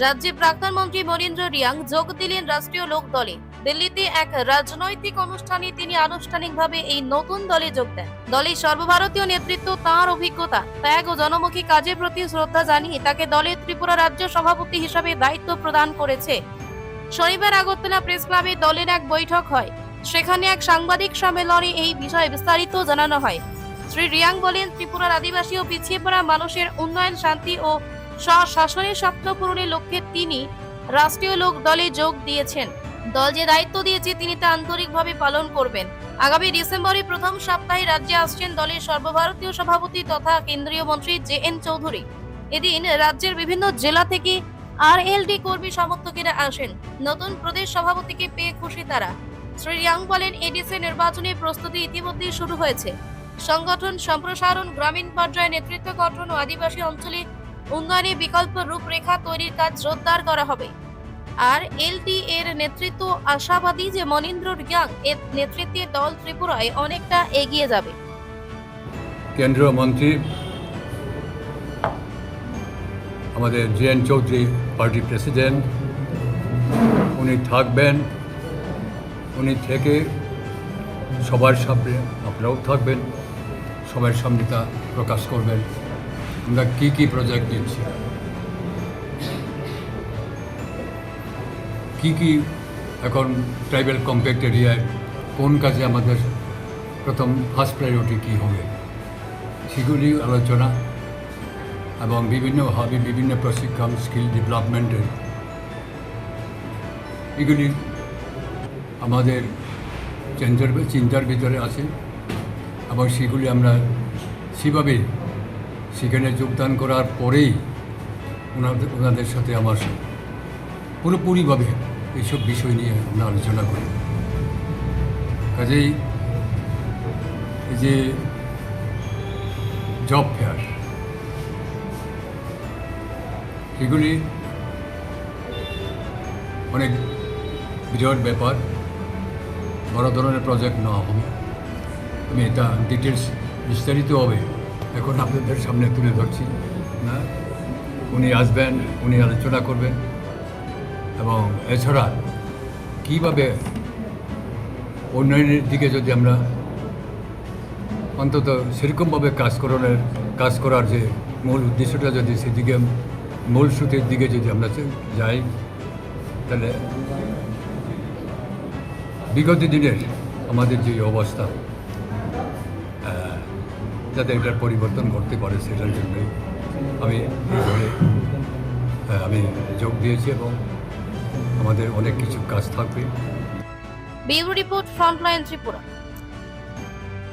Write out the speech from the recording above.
রাজ্যে প্রাক্তন মন্ত্রী মনীন্দ্র রিয়াং যোগ দিলেন রাষ্ট্রীয় লোক দলে। দিল্লিতে এক রাজনৈতিক অনুষ্ঠানে তিনি আনুষ্ঠানিকভাবে এই নতুন দলে যোগ দেন। দলের সর্বভারতীয় নেতৃত্ব তাঁর অভিজ্ঞতা, ত্যাগ ও জনমুখী কাজের প্রতি শ্রদ্ধা জানিয়ে তাকে দলের ত্রিপুরা রাজ্য সভাপতি হিসাবে দায়িত্ব প্রদান করেছে। শনিবার আগরতলা প্রেস ক্লাবে দলের এক বৈঠক হয়। সেখানে এক সাংবাদিক সম্মেলনে এই বিষয়ে বিস্তারিত জানানো হয়। শ্রী রিয়াং বলেন, ত্রিপুরার আদিবাসী ও পিছিয়ে পড়া মানুষের উন্নয়ন, শান্তি ও স্বশাসনের স্বপ্ন পূরণের লক্ষ্যে তিনি রাষ্ট্রীয় লোক দলে যোগ দিয়েছেন। দল যে দায়িত্ব দিয়েছে, তিনি তা আন্তরিকভাবে পালন করবেন। আগামী ডিসেম্বরের প্রথম সপ্তাহে রাজ্যে আসছেন দলের সর্বভারতীয় সভাপতি তথা কেন্দ্রীয় মন্ত্রী জে এন চৌধুরী। এদিন রাজ্যের বিভিন্ন জেলা থেকে আর এলডি কর্মী সমর্থকেরা আসেন। নতুন প্রদেশ সভাপতিকে পেয়ে খুশি তারা। শ্রী রিয়াং বলেন, এডিসি নির্বাচনের প্রস্তুতি ইতিমধ্যেই শুরু হয়েছে। সংগঠন সম্প্রসারণ, গ্রামীণ পর্যায়ে নেতৃত্ব গঠন ও আদিবাসী অঞ্চলে উন্নয়নে বিকল্প রূপরেখা তৈরির কাজ জোরদার করা হবে। আর এলটি এর নেতৃত্ব আশাবাদী যে মনীন্দ্র রিয়াং এর নেতৃত্বে দল ত্রিপুরায় অনেকটা এগিয়ে যাবে। কেন্দ্রীয় মন্ত্রী, আমাদের J N Chowdhury party president, উনি থাকবেন, উনি থেকে সবার সামনে আপনারাও থাকবেন, সবার সামনে তা প্রকাশ করবেন। আমরা কী কী প্রজেক্ট দিচ্ছি কী কী এখন ট্রাইবাল কম্প্যাক্ট এরিয়ায় কোন কাজে আমাদের প্রথম ফার্স্ট প্রায়োরিটি কী হবে? সেগুলি আলোচনা এবং বিভিন্নভাবে বিভিন্ন প্রশিক্ষণ স্কিল ডেভেলপমেন্টের এগুলি আমাদের চিন্তার চিন্তার ভিতরে আছে। এবং সেগুলি আমরা সেভাবে সেখানে যোগদান করার পরেই ওনাদের ওনাদের সাথে আমার পুরোপুরিভাবে এইসব বিষয় নিয়ে আমরা আলোচনা করি। কাজেই এই যে জব ফেয়ার এগুলি অনেক বিরাট ব্যাপার, বড় ধরনের প্রজেক্ট নেওয়া হবে আমি এটা ডিটেলস বিস্তারিত হবে এখন আপনাদের সামনে তুলে ধরছি, না? উনি আসবেন, উনি আলোচনা করবেন। এবং এছাড়া কীভাবে উন্নয়নের দিকে যদি আমরা অন্তত সেরকমভাবে কাজ কাজ করার যে মূল উদ্দেশ্যটা যদি সেদিকে, মূল সুতের দিকে যদি আমরা যাই, তাহলে বিগত দিনের আমাদের যে অবস্থা যাতে এটার পরিবর্তন করতে পারে সেটার জন্যই আমি আমি যোগ দিয়েছি এবং আমাদের অনেক কিছু কাজ থাকবে। Bureau report frontline Tripura.